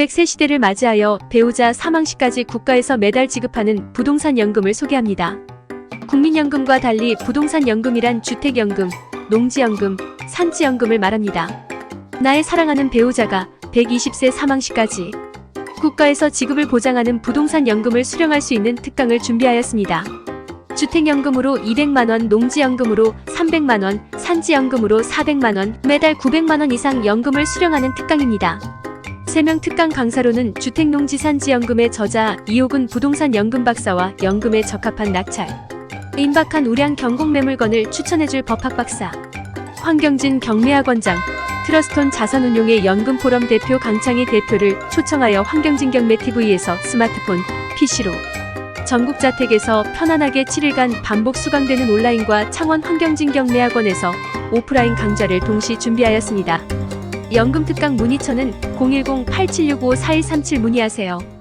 600세 시대를 맞이하여 배우자 사망 시까지 국가에서 매달 지급하는 부동산 연금을 소개합니다. 국민연금과 달리 부동산 연금이란 주택연금, 농지연금, 산지연금을 말합니다. 나의 사랑하는 배우자가 120세 사망 시까지 국가에서 지급을 보장하는 부동산 연금을 수령할 수 있는 특강을 준비하였습니다. 주택연금으로 200만원, 농지연금으로 300만원, 산지연금으로 400만원, 매달 900만원 이상 연금을 수령하는 특강입니다. 3명 특강 강사로는 주택농지산지연금의 저자 이호근 부동산 연금 박사와 연금에 적합한 낙찰, 임박한 우량 경공 매물건을 추천해줄 법학 박사, 황경진 경매학원장, 트러스톤 자산운용의 연금 포럼 대표 강창희 대표를 초청하여 황경진 경매TV에서 스마트폰, PC로. 전국 자택에서 편안하게 7일간 반복 수강되는 온라인과 창원 황경진 경매학원에서 오프라인 강좌를 동시 준비하였습니다. 연금 특강 문의처는 010-8765-4137 문의하세요.